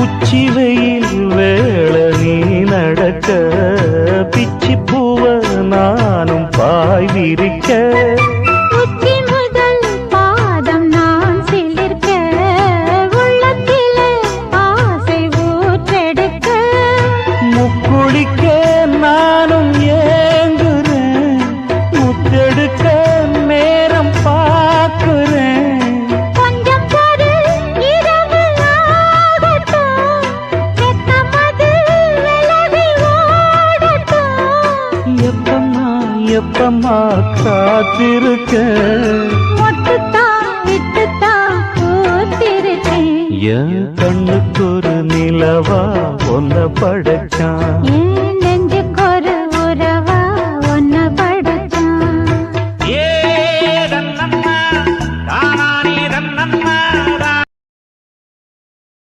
உச்சி வெயில் வேள நீ நடக்க பிச்சி பூவ நானும் பாய் விரிக்க எப்பம்மா காத்திருக்க? என் கண்ணுக்கு ஒரு நிலவா ஒன்ன படைச்சான்.